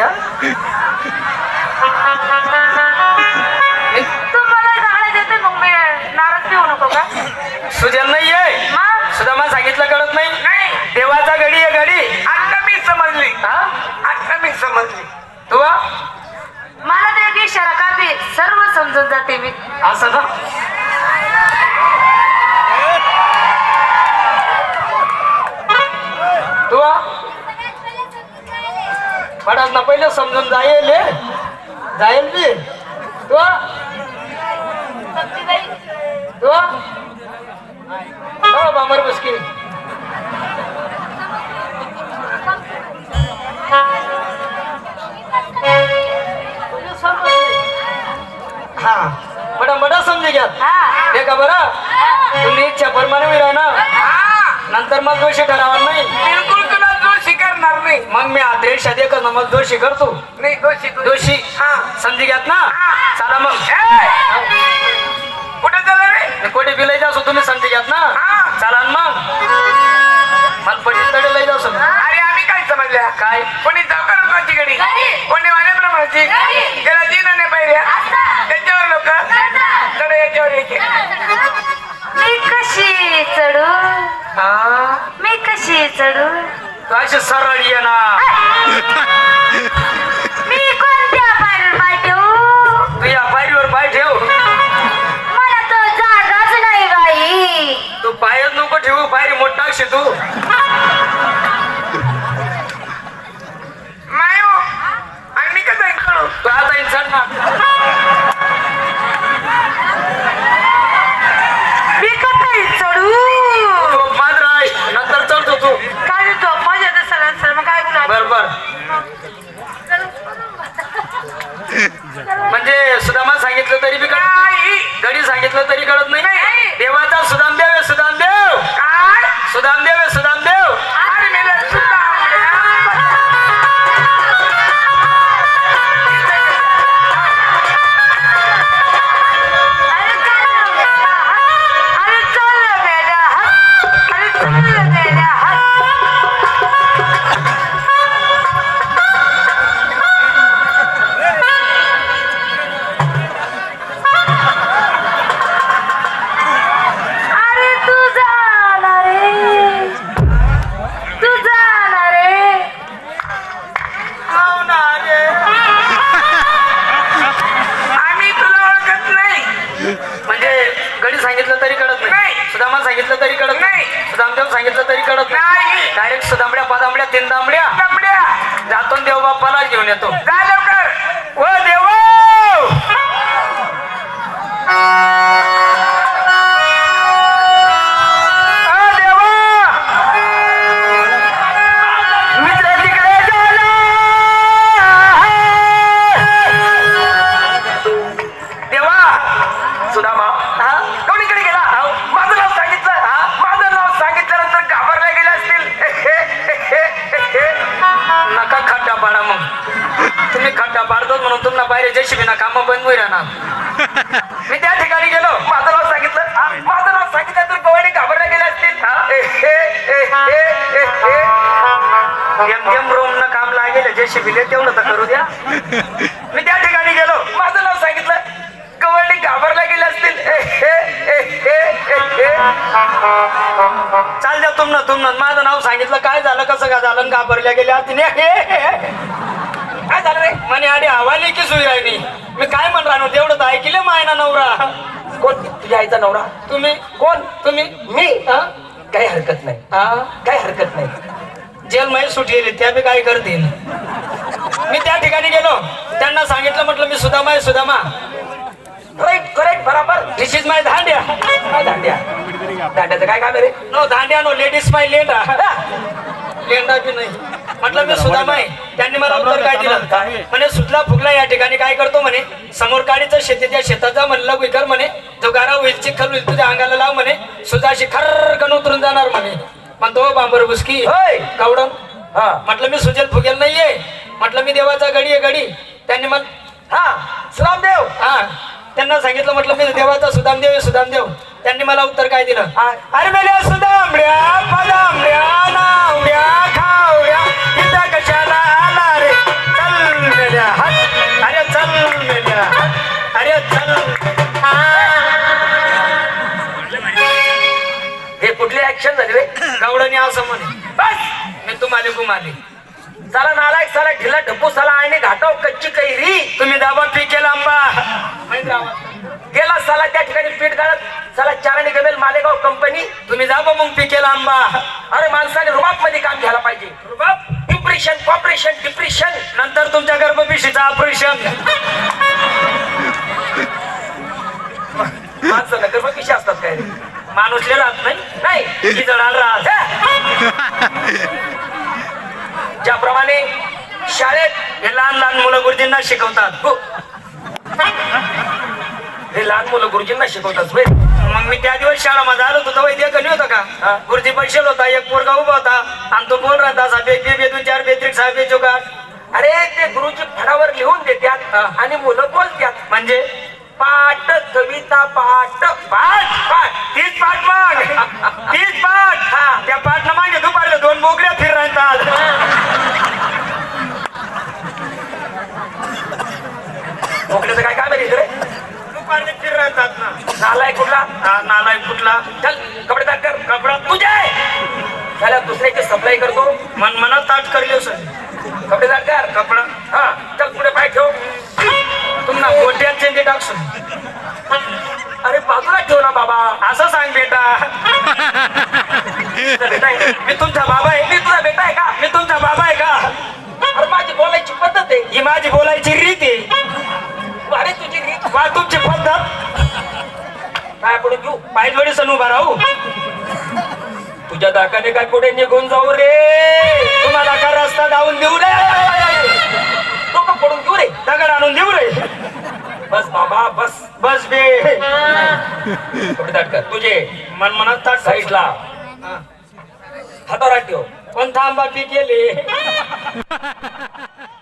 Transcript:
हा? तुम्हाला गाणं देते मग मी नाराज होऊ नको का? सुजल नाही आहे मग सुदामा सांगितलं कळत नाही. नाही. देवाचा गडी आहे गडी आता मी समजली. हा? आता मी समजली. तू? मला ते इशारा कापी सर्व समजून जाते मी. असं ना पडास ना पहिले समजून जाईल हे. जाईल बी. तू? तू? हो बामर मुश्किल हा. बडा बडा समजे घ्या. हा. का बरं? तुम्ही इच्छा परमाने विरा ना हा. नंतर मग दोषी ठरावा नाही नाही. मग मी आधी करणार मग दोषी करतो. नाही दोषी तू दोषी हा. समजी घ्यात ना? हा. चला मग. ए! कुठे चालला रे? कोणी बी लई जासो तुम्ही समजी घ्यात ना? हा. चला मग. मला पडली तडे लई जासो अरे आम्ही काय समजल्या? काय? कोणी चौकाची गडी गडी. कोणी वाण्याप्रमाणाची गडी. त्याला जीना नाही पाहिजे. त्याच्यावर लोक? चढ याच्यावर एक मी कशी चढू? हा? मी कशी चढू? तू अशी सरळ ये म्हणजे सुदामा सांगितलं तरी बी कळत गडी सांगितलं तरी कळत नाही सांगितलं तरी म्हणून तुम्हाला ना कामं बंद होईल ना मी त्या ठिकाणी गेलो माझं नाव सांगितलं. माझं नाव सांगितलं तर गवळणी घाबरले गेले असतील. एम एम रोम न काम लागेल जशी तेवढं तर करू द्या. मी त्या ठिकाणी गेलो माझं नाव सांगितलं. गवळणी घाबरल्या गेले असतील. ए, ए, ए, ए, ए, ए. चाल द्या तुमनं तुमनं. माझं नाव सांगितलं. काय झालं कसं काय झालं? घाबरल्या गेल्या तिने म्हणे आधी हवाली की सुई राहिली? मी काय म्हण राहणार? तेवढं तर ऐकलं मायना नवरा. कोण? तुझ्या आईचा नवरा? तुम्ही? कोण? तुम्ही? मी? हा? काही हरकत नाही. हा? काही हरकत नाही. जेल मध्ये सुटी येईल त्या बी काय करतील? मी त्या ठिकाणी गेलो. त्यांना सांगितलं म्हटलं मी सुदामा आहे सुदामा. करेक्ट करेक्ट बरोबर. This is my Dhandya. काय दांड्या दांड्याचं काय काम आहे रे? No Dhandya no ladies my let लेंडा बी नाही? म्हटलं मी सुदामा आहे त्यांनी मला उत्तर काय दिलं? म्हणे सुजला फुगला या ठिकाणी काय करतो म्हणे? समोर काढीचं शेती त्या शेतात जा म्हणलं विकर म्हणे. जो गारा होईल चिखल होईल तुझ्या अंगाला लाव म्हणे. सुजाशी खरकन उतरून जाणार म्हणे. म्हणतो "हो, बांबर बुसकी. कावडन हा. म्हटलं मी सुजेल फुगेल नाहीये. म्हटलं मी देवाचा गडी आहे गडी. त्यांनी मग हा. श्रामदेव हा. त्यांना सांगितलं म्हटलं मी देवाचा सुदामदेव आहे सुदामदेव. त्यांनी मला उत्तर काय दिलं. अरे मेल्या सुदामड्या पदामड्या नावड्या असं म्हणे बस मी तुम्हाला गुमाले चला नालायक साला ढिला ढपू साला आणि घाटाव कच्ची कैरी. तुम्ही दाबा पी केला आंबा गेला साला त्या ठिकाणी पीठ गाळत. साला चारणी गमेल मालेगाव कंपनी तुम्ही दाबा मग पी केला आंबा अरे माणसाने रुबाबमध्ये काम घ्यायला पाहिजे. रुबाब इम्प्रेशन कॉपरेशन डिप्रेशन नंतर तुमच्या गर्भपिशीचं ऑपरेशन माणसं गर्भपिशी असतात काय? माणूस राहत नाही? नाही किती जणांना राहत हे! ज्याप्रमाणे शाळेत हे लहान लहान मुलं गुरुजींना शिकवतात. गु- हे लहान मुलं गुरुजींना शिकवतात. मग मी त्या दिवस शाळामध्ये आलो होतो इथे कमी होतं हा. का गुरुजी पैसे होता एक पोरगा उभा होता आणि तो बोल राहता साहेब एक बे दोन चार बेत्रिक साहेब बे जोगाट अरे ते गुरुजी फळावर लिहून हा. देतात आणि मुलं बोलतात. म्हणजे पाठ कविता पाठ पाठ पाठ पाठ मग. तीच पाठ. हा. त्या पाठ मागे दुपारला दोन बोकड्या फिर राहतात मोकळ्याचं काय काम आहे रे दुपारला फिर राहतात ना. नालाय कुठला? हा, नालाय कुठला? चल कपडे ताट कर. कपडा तुझे! झाल्या दुसऱ्याची सप्लाय करतो. मन मनात ताट करले सर कपडे ताट कर. कपडा. हा चल पुढे पाय ठेव. तुम्हाला गोट्यात चेंदी टाकसो अरे बाजूला ठेव ना बाबा असं सांग बेटा तुझा बेटा आहे मी तुमचा बाबा आहे. मी तुझा बेटा आहे का? मी तुमचा बाबा आहे का? अरे माझी बोलायची पद्धत आहे. ही माझी बोलायची रीत आहे. अरे तुझी रीत वा तुमची पद्धत. काय पडून घेऊ? पायजोडी सण उभा राहू. तुझ्या दाकाने काय पुढे निघून जाऊ रे? तुम्हाला का रस्ता धावून देऊ रे? डोकं पडून घेऊ रे? दगड आणून देऊ रे? बस बाबा बस बस बे. तुझे मन मनात ताट साईडला हातावर ठेव. कोणता आंबा पीक गेले.